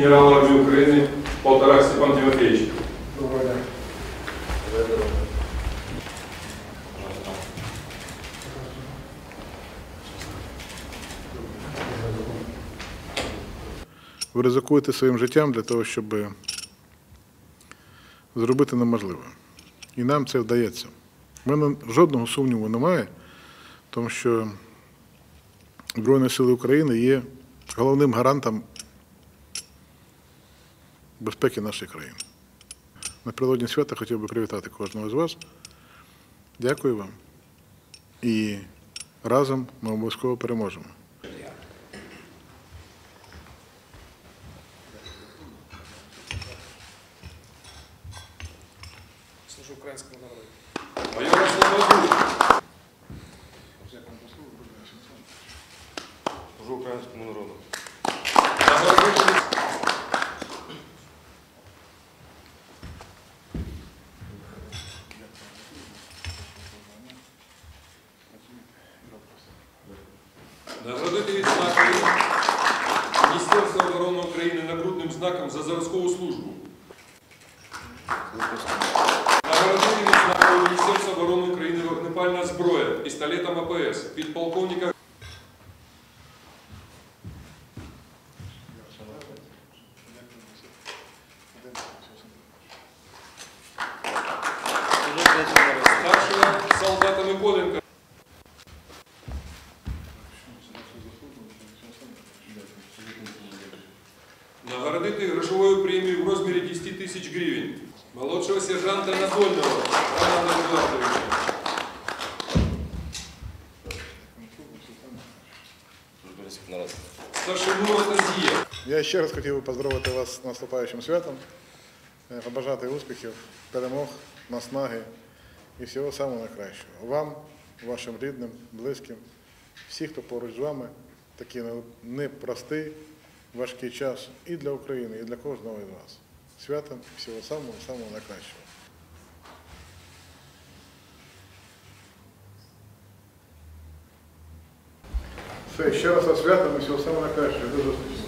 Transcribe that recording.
генерал армии Украины Полторак Степан Тимофеевич. Доброго дня. Ви ризикуєте своїм життям для того, щоб зробити неможливе. І нам це вдається. У мене жодного сумніву немає, тому що Збройні Сили України є головним гарантом безпеки нашої країни. Напередодні свята хотів би привітати кожного з вас. Дякую вам. І разом ми обов'язково переможемо. Служу українському народу. Служу українському народу. Наградити відзнакою Міністерства оборони України нагрудним знаком за зразкову службу. Наградити відзнакою Міністерства оборони України вогнепальна зброя пістолетом АПС підполковника Служу українському народу. старшого солдата Миколенка. Нагородити грошовою премією в розмірі 10 тисяч гривень. Молодшого сержанта Анатольного Романа Едуардовича. Служу українському народу. Старшинного Тазія. Я ще раз хотів би поздоровити вас з наступаючим святом, е, побажати успіхів, перемог, наснаги і всього самого найкращого. Вам, вашим рідним, близьким, всі, хто поруч з вами, такий не- непростий, важкий час і для України, і для кожного із вас. Святом всього самого самого найкращого. Все, ще раз о святом і всього самого найкращого. Дуже зустрічі.